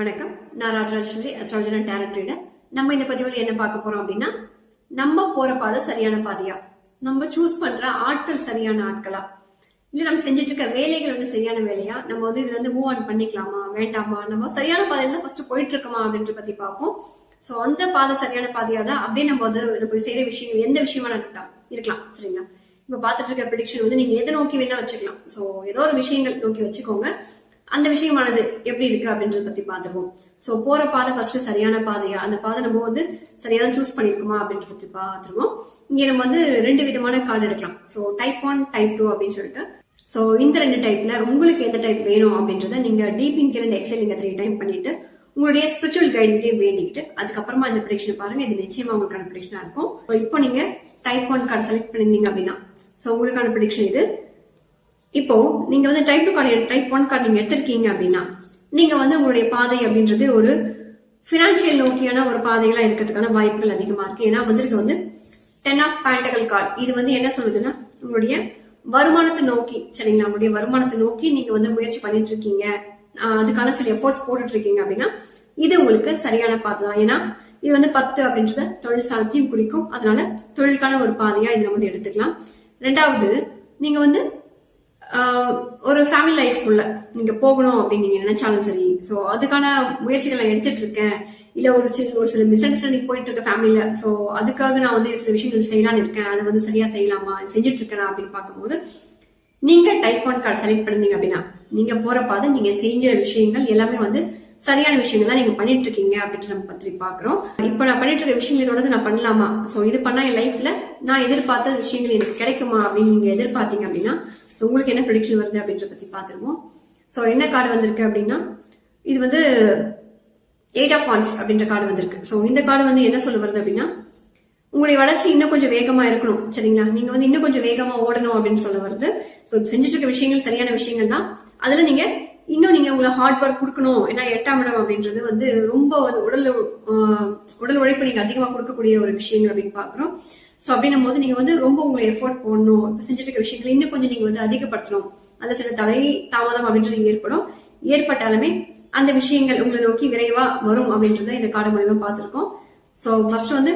வணக்கம். நான் Rajarajeswari astrologer and reader நம்ம இந்த பதிவில் என்ன பார்க்க போறோம் அப்படின்னா நம்ம போற பாதை சரியான பாதையா? நம்ம சூஸ் பண்ற ஆட்கள் சரியான ஆட்களா? இல்ல நம்ம செஞ்சுட்டு இருக்க வேலைகள் வந்து சரியான வேலையா? நம்ம வந்து இதுல இருந்து மூவ் ஆன் பண்ணிக்கலாமா? வேண்டாமா? நம்ம சரியான பாதையில தான் ஃபர்ஸ்ட் போயிட்டு இருக்கோமா அப்படின்ற பத்தி பார்ப்போம். சோ அந்த பாதை சரியான பாதையா தான் அப்படியே நம்ம வந்து நம்ம செய்யற விஷயங்கள் எந்த விஷயமா இருக்கலாம் இருக்கலாம். சரிங்களா? இப்ப பாத்துட்டு இருக்க ப்ரிடிக்ஷன் வந்து நீங்க எதை நோக்கி வேணா வச்சுக்கலாம். சோ ஏதோ ஒரு விஷயங்கள் நோக்கி வச்சுக்கோங்க. அந்த விஷயமானது எப்படி இருக்கு அப்படின்றத பத்தி பாத்துருவோம் சோ போற பாதை ஃபர்ஸ்ட் சரியான பாதையா? அந்த பாதை நம்ம வந்து சரியான சூஸ் பண்ணிருக்கோமா அப்படின்றத பத்தி பாத்துருவோம் இங்க நம்ம வந்து ரெண்டு விதமான கார்டு எடுக்கலாம். So type one type two அப்படின்னு சொல்லிட்டு. சோ இந்த ரெண்டு டைப்ல உங்களுக்கு எந்த டைப் வேணும் அப்படின்றத நீங்க டீப் இன்கிரண்ட் எக்ஸல் நீங்க த்ரீ டைம் பண்ணிட்டு உங்களுடைய ஸ்பிரிச்சுவல் கைடுகிட்டே வேண்டிக்கிட்டு அதுக்கப்புறமா இந்த ப்ரிடிக்ஷன் பாருங்க. இது நிச்சயமா உங்களுக்கான ப்ரிடிக்ஷனா இருக்கும். இப்போ நீங்க டைப் ஒன் கார்டு செலக்ட் பண்ணிருந்தீங்க அப்படின்னா. சோ உங்களுக்கான ப்ரிடிக்ஷன் இது. இப்போ நீங்க வந்து type two card type one card நீங்க எடுத்திருக்கீங்க அப்படின்னா நீங்க வந்து உங்களுடைய பாதை அப்படின்றது ஒரு பினான்சியல் நோக்கியான ஒரு பாதைகளா இருக்கிறதுக்கான வாய்ப்புகள் அதிகமா இருக்கு. ஏன்னா வந்திருக்கு வந்து டென் ஆஃப் பேண்டகல் கார்டு இது வந்து என்ன சொல்லுதுன்னா உங்களுடைய வருமானத்தை நோக்கி சரிங்களா? உங்களுடைய வருமானத்தை நோக்கி நீங்க வந்து முயற்சி பண்ணிட்டு இருக்கீங்க அதுக்கான சில எஃபோர்ட்ஸ் போட்டுட்டு இருக்கீங்க அப்படின்னா இது உங்களுக்கு சரியான பாதை தான். ஏன்னா இது வந்து பத்து அப்படின்றத தொழில் சாணத்தையும் குறிக்கும். அதனால தொழிலுக்கான ஒரு பாதையா இதை நம்ம வந்து எடுத்துக்கலாம். ரெண்டாவது நீங்க வந்து ஒரு ஃபேமிலி லைஃப்குள்ள நீங்க போகணும் அப்படின்னு நீங்க நினைச்சாலும் சரி. ஸோ அதுக்கான முயற்சிகள் நான் எடுத்துட்டு இருக்கேன். இல்ல ஒரு சில ஒரு சில மிஸ் அண்டர்ஸ்டாண்டிங் போயிட்டு இருக்க ஃபேமிலியில ஸோ அதுக்காக நான் வந்து சில விஷயங்கள் செய்யலாம்னு இருக்கேன். அதை வந்து சரியா செய்யலாமா? செஞ்சுட்டு இருக்கேன் அப்படின்னு பார்க்கும்போது நீங்க டைப் ஒன் கார்டு செலக்ட் பண்ணீங்க அப்படின்னா நீங்க போற பாதை நீங்க செஞ்ச விஷயங்கள் எல்லாமே வந்து சரியான விஷயங்கள் தான் நீங்க பண்ணிட்டு இருக்கீங்க அப்படின்ட்டு நம்ம பத்தி பாக்குறோம் இப்போ நான் பண்ணிட்டு இருக்க விஷயங்களோட நான் பண்ணலாமா? சோ இது பண்ணா என் லைஃப்ல நான் எதிர்பார்த்த விஷயங்கள் எனக்கு கிடைக்குமா அப்படின்னு நீங்க எதிர்பார்த்தீங்க அப்படின்னா ஸோ உங்களுக்கு என்ன ப்ரொடிக்ஷன் வருது அப்படின்றத பற்றி பார்த்துருவோம். ஸோ என்ன கார்டு வந்திருக்கு அப்படின்னா இது வந்து எயிட் ஆஃப் ஆன்ஸ் அப்படின்ற கார்டு வந்திருக்கு. ஸோ இந்த கார்டு வந்து என்ன சொல்ல வருது அப்படின்னா உங்களுடைய வளர்ச்சி இன்னும் கொஞ்சம் வேகமா இருக்கணும் சரிங்களா? நீங்க வந்து இன்னும் கொஞ்சம் வேகமா ஓடணும் அப்படின்னு சொல்ல வருது. ஸோ செஞ்சுட்டு இருக்க விஷயங்கள் சரியான விஷயங்கள் தான். அதுல நீங்க இன்னும் நீங்க உங்களை ஹார்ட் ஒர்க் கொடுக்கணும் ஏன்னா எட்டாம் இடம் அப்படின்றது வந்து ரொம்ப வந்து உடல் உடல் உழைப்பு நீங்க அதிகமா கொடுக்கக்கூடிய ஒரு விஷயங்கள் அப்படின்னு பாக்குறோம் ஸோ அப்படின்னும் போது நீங்கள் வந்து ரொம்ப உங்களை எஃபோர்ட் போடணும் இப்போ செஞ்சுட்டு இருக்க விஷயங்களை இன்னும் கொஞ்சம் நீங்கள் வந்து அதிகப்படுத்தணும். அதுல சில தடை தாமதம் அப்படின்றது ஏற்படும். ஏற்பட்டாலுமே அந்த விஷயங்கள் உங்களை நோக்கி விரைவாக வரும் அப்படின்றத இந்த காடு மூலயமா பார்த்துருக்கோம். ஸோ ஃபர்ஸ்ட் வந்து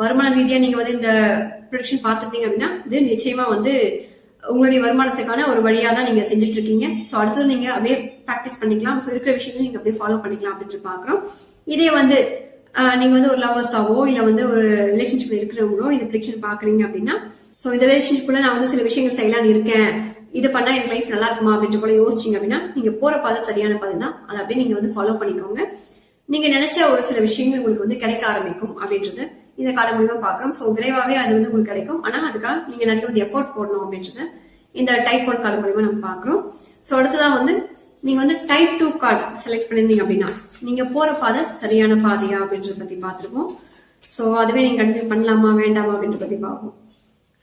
வருமான ரீதியாக நீங்கள் வந்து இந்த ப்ரொடக்ஷன் பார்த்துருந்தீங்க அப்படின்னா இது நிச்சயமாக வந்து உங்களுடைய வருமானத்துக்கான ஒரு வழியாக தான் நீங்கள் செஞ்சுட்டு இருக்கீங்க. ஸோ அடுத்தது நீங்கள் அப்படியே ப்ராக்டிஸ் பண்ணிக்கலாம். ஸோ இருக்கிற விஷயங்கள் நீங்கள் அப்படியே ஃபாலோ பண்ணிக்கலாம் அப்படின்ட்டு பார்க்குறோம். இதே வந்து நீங்க வந்து ஒரு லவர்ஸாவோ இல்ல வந்து ஒரு ரிலேஷன்ஷிப்ல இருக்கிறவங்களோ இந்த ப்ரிடிக்ஷன் பாக்குறீங்க அப்படின்னா சோ இந்த ரிலேஷன்ஷிப்ல நான் வந்து சில விஷயங்கள் செய்யலாம்னு இருக்கேன். இது பண்ணா எனக்கு லைஃப் நல்லா இருக்குமா அப்படின்ற போல யோசிச்சீங்க அப்படின்னா நீங்க போற பாதை சரியான பாதை தான். அதை அப்படியே நீங்க வந்து ஃபாலோ பண்ணிக்கோங்க. நீங்க நினைச்ச ஒரு சில விஷயங்கள் உங்களுக்கு வந்து கிடைக்க ஆரம்பிக்கும் அப்படின்றது இந்த காலம் மூலியமா பாக்குறோம். சோ விரைவாவே அது வந்து உங்களுக்கு கிடைக்கும். ஆனா அதுக்காக நீங்க நிறைய வந்து எஃபோர்ட் போடணும் அப்படின்றது இந்த டைப் ஒன் காலம் மூலியமா நம்ம பாக்குறோம். சோ அடுத்ததான் வந்து நீங்க வந்து டைப் டூ கார்டு செலக்ட் பண்ணிருந்தீங்க அப்படின்னா நீங்க போற பாதை சரியான பாதையா அப்படின்றத பத்தி பார்த்திருப்போம். ஸோ அதுவே நீங்க கண்டினியூ பண்ணலாமா வேண்டாமா அப்படின்றத பத்தி பார்ப்போம்.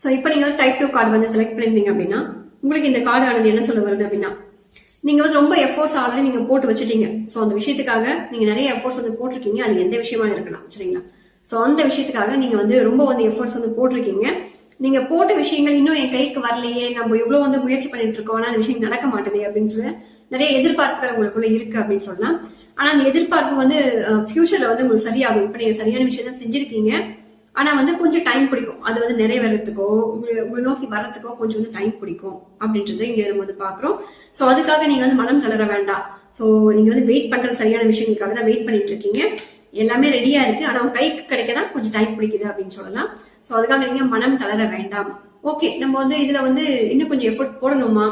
ஸோ இப்போ நீங்க வந்து டைப் டூ கார்டு வந்து செலக்ட் பண்ணிருந்தீங்க அப்படின்னா உங்களுக்கு இந்த கார்டு ஆனது என்ன சொல்ல வருது அப்படின்னா நீங்க வந்து ரொம்ப எஃபோர்ட்ஸ் ஆல்ரெடி நீங்க போட்டு வச்சுட்டீங்க. ஸோ அந்த விஷயத்துக்காக நீங்க நிறைய எஃபோர்ட்ஸ் வந்து போட்டிருக்கீங்க. அது எந்த விஷயமா இருக்கலாம் சரிங்களா? ஸோ அந்த விஷயத்துக்காக நீங்க வந்து ரொம்ப வந்து எஃபோர்ட்ஸ் வந்து போட்டிருக்கீங்க. நீங்க போட்ட விஷயங்கள் இன்னும் என் கைக்கு வரலையே நம்ம எவ்வளவு வந்து முயற்சி பண்ணிட்டு இருக்கோம் ஆனா அந்த விஷயம் நடக்க மாட்டேது அப்படின்னு சொல்லி நிறைய எதிர்பார்ப்புகள் உங்களுக்குள்ள இருக்கு அப்படின்னு சொல்லலாம் ஆனா அந்த எதிர்பார்ப்பு வந்து ஃபியூச்சர்ல வந்து உங்களுக்கு சரியாகும். இப்ப நீங்க சரியான விஷயத்த செஞ்சிருக்கீங்க. ஆனா வந்து கொஞ்சம் டைம் பிடிக்கும். அது வந்து நிறைவேறதுக்கோ உங்களை உங்களை நோக்கி வர்றதுக்கோ கொஞ்சம் வந்து டைம் பிடிக்கும் அப்படின்றத இங்க நம்ம வந்து பாக்குறோம். சோ அதுக்காக நீங்க வந்து மனம் கலர வேண்டாம். சோ நீங்க வந்து வெயிட் பண்றது சரியான விஷயங்களுக்காக தான் வெயிட் பண்ணிட்டு இருக்கீங்க. எல்லாமே ரெடியா இருக்கு. ஆனா கைக்கு கைக்கு கிடைக்கதான் கொஞ்சம் டைம் பிடிக்குது அப்படின்னு சொல்லலாம். சோ அதுக்காக நீங்க மனம் தளர வேண்டாம். ஓகே நம்ம வந்து இதுல வந்து இன்னும் கொஞ்சம் எஃபோர்ட் போடணுமா?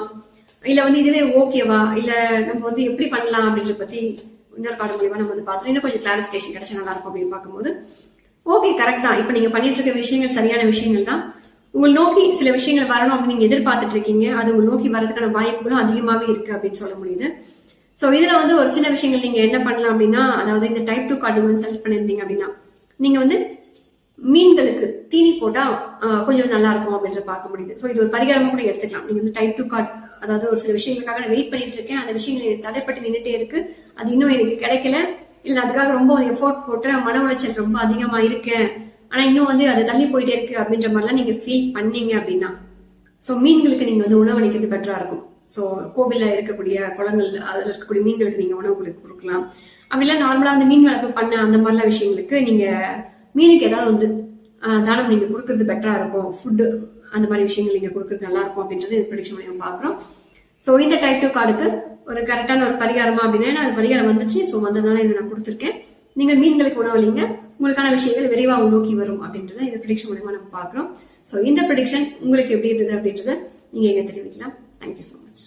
இல்ல வந்து இதுவே ஓகேவா இல்ல நம்ம வந்து எப்படி பண்ணலாம் அப்படின்றத பத்தி இன்னொரு கார்டு மூலியமா நம்ம வந்து பார்த்தோம் இன்னும் கொஞ்சம் கிளாரிபிகேஷன் கிடைச்சா நல்லா இருக்கும் அப்படின்னு பார்க்கும்போது. ஓகே கரெக்ட் தான். இப்ப நீங்க பண்ணிட்டு இருக்க விஷயங்கள் சரியான விஷயங்கள் தான். உங்களை நோக்கி சில விஷயங்கள் வரணும் அப்படின்னு நீங்க எதிர்பார்த்துட்டு இருக்கீங்க. அது உங்கள் நோக்கி வரதுக்கான வாய்ப்புகளும் அதிகமாவே இருக்கு அப்படின்னு சொல்ல முடியுது. சோ இதுல வந்து ஒரு சின்ன விஷயங்கள் நீங்க என்ன பண்ணலாம் அப்படின்னா அதாவது இந்த டைப் டூ கார்டு செலக்ட் பண்ணிருந்தீங்க அப்படின்னா நீங்க வந்து மீன்களுக்கு தீனி போட்டா கொஞ்சம் நல்லா இருக்கும் அப்படின்றத பார்க்க முடியுது. ஸோ இது ஒரு பரிகாரமா கூட எடுத்துக்கலாம். நீங்க வந்து டைப் டூ கார்ட் அதாவது ஒரு சில விஷயங்களுக்காக நான் வெயிட் பண்ணிட்டு இருக்கேன். அந்த விஷயங்கள் தடைப்பட்டு நின்றுட்டே இருக்கு. அது இன்னும் எனக்கு கிடைக்கல. இல்ல அதுக்காக ரொம்ப எஃபோர்ட் போட்டு மன உளைச்சல் ரொம்ப அதிகமா இருக்கேன். ஆனா இன்னும் வந்து அது தள்ளி போயிட்டே இருக்கு அப்படின்ற மாதிரிலாம் நீங்க ஃபீல் பண்ணீங்க அப்படின்னா ஸோ மீன்களுக்கு நீங்க வந்து உணவளிக்கிறது பெட்டரா இருக்கும். ஸோ கோவில்ல இருக்கக்கூடிய குளங்கள் அதில் இருக்கக்கூடிய மீன்களுக்கு நீங்க உணவு கொடுக்கலாம். அப்படிலாம் நார்மலா வந்து மீன் வளர்ப்பு பண்ண அந்த மாதிரிலாம் விஷயங்களுக்கு நீங்க மீனுக்கு ஏதாவது வந்து தானம் நீங்க கொடுக்கறது பெட்டரா இருக்கும். ஃபுட்டு அந்த மாதிரி விஷயங்கள் நீங்க கொடுக்கறது நல்லா இருக்கும் அப்படின்றது ப்ரொடிக்ஷன் மூலியம் பாக்குறோம் ஸோ இந்த டைப் டூ கார்டுக்கு ஒரு கரெக்டான ஒரு பரிகாரமா அப்படின்னா அது பரிகாரம் வந்துச்சு. ஸோ வந்ததுனால இதை நான் கொடுத்துருக்கேன். நீங்கள் மீன்களுக்கு உணவளிங்க உங்களுக்கான விஷயங்கள் விரைவாக நோக்கி வரும் அப்படின்றத இந்த ப்ரொடிக்ஷன் மூலயமா நம்ம பார்க்குறோம். ஸோ இந்த ப்ரொடிக்ஷன் உங்களுக்கு எப்படி இருந்தது அப்படின்றத நீங்கள் எங்க தெரிவிக்கலாம். Thank you so much